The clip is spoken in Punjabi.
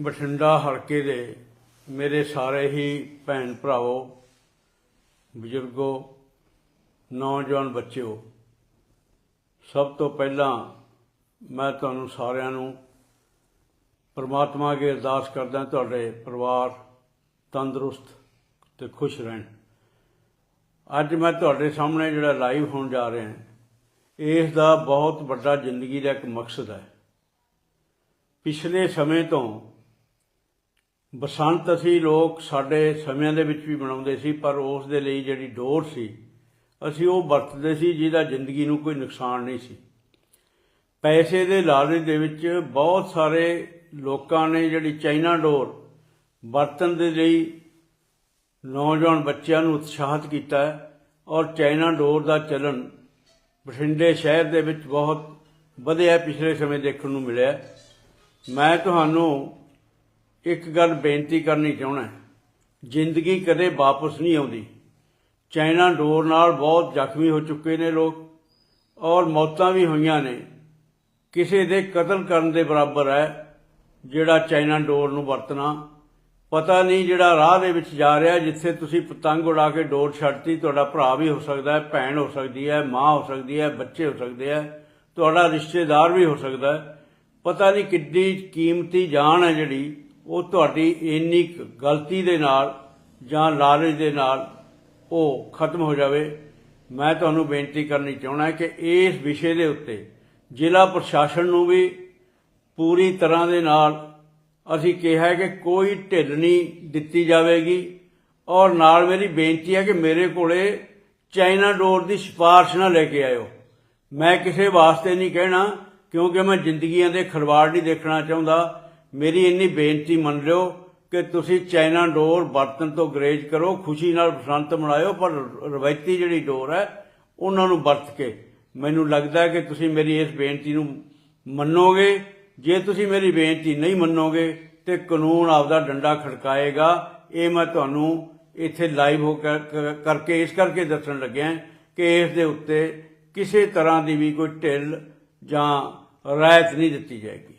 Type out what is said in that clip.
ਬਠਿੰਡਾ ਹਲਕੇ ਦੇ ਮੇਰੇ ਸਾਰੇ ਹੀ ਭੈਣ ਭਰਾਵੋ, ਬਜ਼ੁਰਗੋ, ਨੌਜਵਾਨ ਬੱਚਿਓ, ਸਭ ਤੋਂ ਪਹਿਲਾਂ ਮੈਂ ਤੁਹਾਨੂੰ ਸਾਰਿਆਂ ਨੂੰ ਪਰਮਾਤਮਾ ਅੱਗੇ ਅਰਦਾਸ ਕਰਦਾ ਤੁਹਾਡੇ ਪਰਿਵਾਰ ਤੰਦਰੁਸਤ ਤੇ ਖੁਸ਼ ਰਹਿਣ। ਅੱਜ ਮੈਂ ਤੁਹਾਡੇ ਸਾਹਮਣੇ ਜਿਹੜਾ ਲਾਈਵ ਹੋਣ ਜਾ ਰਿਹਾ ਇਸ ਦਾ ਬਹੁਤ ਵੱਡਾ ਜ਼ਿੰਦਗੀ ਦਾ ਇੱਕ ਮਕਸਦ ਹੈ। ਪਿਛਲੇ ਸਮੇਂ ਤੋਂ ਬਸੰਤ ਅਸੀਂ ਲੋਕ ਸਾਡੇ ਸਮਿਆਂ ਦੇ ਵਿੱਚ ਵੀ ਮਨਾਉਂਦੇ ਸੀ, ਪਰ ਉਸ ਦੇ ਲਈ ਜਿਹੜੀ ਡੋਰ ਸੀ, ਅਸੀਂ ਉਹ ਵਰਤਦੇ ਸੀ ਜਿਹਦਾ ਜ਼ਿੰਦਗੀ ਨੂੰ ਕੋਈ ਨੁਕਸਾਨ ਨਹੀਂ ਸੀ। ਪੈਸੇ ਦੇ ਲਾਲਚ ਦੇ ਵਿੱਚ ਬਹੁਤ ਸਾਰੇ ਲੋਕਾਂ ਨੇ ਜਿਹੜੀ ਚਾਈਨਾ ਡੋਰ ਵਰਤਣ ਦੇ ਲਈ ਨੌਜਵਾਨ ਬੱਚਿਆਂ ਨੂੰ ਉਤਸ਼ਾਹਿਤ ਕੀਤਾ ਔਰ ਚਾਈਨਾ ਡੋਰ ਦਾ ਚੱਲਣ ਬਠਿੰਡੇ ਸ਼ਹਿਰ ਦੇ ਵਿੱਚ ਬਹੁਤ ਵਧਿਆ ਪਿਛਲੇ ਸਮੇਂ ਦੇਖਣ ਨੂੰ ਮਿਲਿਆ ਮੈਂ ਤੁਹਾਨੂੰ ਇੱਕ ਗੱਲ ਬੇਨਤੀ ਕਰਨੀ ਚਾਹੁੰਦਾ ਜ਼ਿੰਦਗੀ ਕਦੇ ਵਾਪਸ ਨਹੀਂ ਆਉਂਦੀ। ਚਾਈਨਾ ਡੋਰ ਨਾਲ ਬਹੁਤ ਜ਼ਖਮੀ ਹੋ ਚੁੱਕੇ ਨੇ ਲੋਕ ਔਰ ਮੌਤਾਂ ਵੀ ਹੋਈਆਂ ਨੇ। ਕਿਸੇ ਦੇ ਕਤਲ ਕਰਨ ਦੇ ਬਰਾਬਰ ਹੈ ਜਿਹੜਾ ਚਾਈਨਾ ਡੋਰ ਨੂੰ ਵਰਤਣਾ। ਪਤਾ ਨਹੀਂ ਜਿਹੜਾ ਰਾਹ ਦੇ ਵਿੱਚ ਜਾ ਰਿਹਾ ਜਿੱਥੇ ਤੁਸੀਂ ਪਤੰਗ ਉਡਾ ਕੇ ਡੋਰ ਛੱਡਤੀ, ਤੁਹਾਡਾ ਭਰਾ ਵੀ ਹੋ ਸਕਦਾ ਹੈ, ਭੈਣ ਹੋ ਸਕਦੀ ਹੈ, ਮਾਂ ਹੋ ਸਕਦੀ ਹੈ, ਬੱਚੇ ਹੋ ਸਕਦੇ ਹੈ, ਤੁਹਾਡਾ ਰਿਸ਼ਤੇਦਾਰ ਵੀ ਹੋ ਸਕਦਾ ਹੈ। ਪਤਾ ਨਹੀਂ ਕਿੱਡੀ ਕੀਮਤੀ ਜਾਨ ਹੈ ਜਿਹੜੀ ਉਹ ਤੁਹਾਡੀ ਇੰਨੀ ਕੁ ਗਲਤੀ ਦੇ ਨਾਲ ਜਾਂ ਲਾਲਚ ਦੇ ਨਾਲ ਉਹ ਖਤਮ ਹੋ ਜਾਵੇ, ਮੈਂ ਤੁਹਾਨੂੰ ਬੇਨਤੀ ਕਰਨੀ ਚਾਹੁੰਦਾ ਕਿ ਇਸ ਵਿਸ਼ੇ ਦੇ ਉੱਤੇ ਜ਼ਿਲ੍ਹਾ ਪ੍ਰਸ਼ਾਸਨ ਨੂੰ ਵੀ ਪੂਰੀ ਤਰ੍ਹਾਂ ਦੇ ਨਾਲ ਅਸੀਂ ਕਿਹਾ ਹੈ ਕਿ ਕੋਈ ਢਿੱਲ ਨਹੀਂ ਦਿੱਤੀ ਜਾਵੇਗੀ ਔਰ ਨਾਲ ਮੇਰੀ ਬੇਨਤੀ ਹੈ ਕਿ ਮੇਰੇ ਕੋਲੇ ਚਾਈਨਾ ਡੋਰ ਦੀ ਸਿਫਾਰਿਸ਼ ਨਾ ਲੈ ਕੇ ਆਇਓ। ਮੈਂ ਕਿਸੇ ਵਾਸਤੇ ਨਹੀਂ ਕਹਿਣਾ ਕਿਉਂਕਿ ਮੈਂ ਜ਼ਿੰਦਗੀਆਂ ਦੇ ਖਰਵਾੜ ਨਹੀਂ ਦੇਖਣਾ ਚਾਹੁੰਦਾ। ਮੇਰੀ ਇੰਨੀ ਬੇਨਤੀ ਮੰਨ ਲਿਓ ਕਿ ਤੁਸੀਂ ਚਾਈਨਾ ਡੋਰ ਵਰਤਨ ਤੋਂ ਗਰੇਜ ਕਰੋ, ਖੁਸ਼ੀ ਨਾਲ ਬਸੰਤ ਮਨਾਇਓ, ਪਰ ਰਵਾਇਤੀ ਜਿਹੜੀ ਡੋਰ ਹੈ, ਉਹਨਾਂ ਨੂੰ ਵਰਤ ਕੇ। ਮੈਨੂੰ ਲੱਗਦਾ ਹੈ ਕਿ ਤੁਸੀਂ ਮੇਰੀ ਇਸ ਬੇਨਤੀ ਨੂੰ ਮੰਨੋਗੇ। ਜੇ ਤੁਸੀਂ ਮੇਰੀ ਬੇਨਤੀ ਨਹੀਂ ਮੰਨੋਗੇ, ਤੇ ਕਾਨੂੰਨ ਆਪਦਾ ਡੰਡਾ ਖੜਕਾਏਗਾ। ਇਹ ਮੈਂ ਤੁਹਾਨੂੰ ਇੱਥੇ ਲਾਈਵ ਹੋ ਕਰ- ਕਰਕੇ, ਇਸ ਕਰਕੇ ਦੱਸਣ ਲੱਗਿਆ ਕਿ ਇਸ ਦੇ ਉੱਤੇ ਕਿਸੇ ਤਰ੍ਹਾਂ ਦੀ ਵੀ ਕੋਈ ਢਿੱਲ ਜਾਂ ਰਾਇਤ ਨਹੀਂ ਦਿੱਤੀ ਜਾਏਗੀ।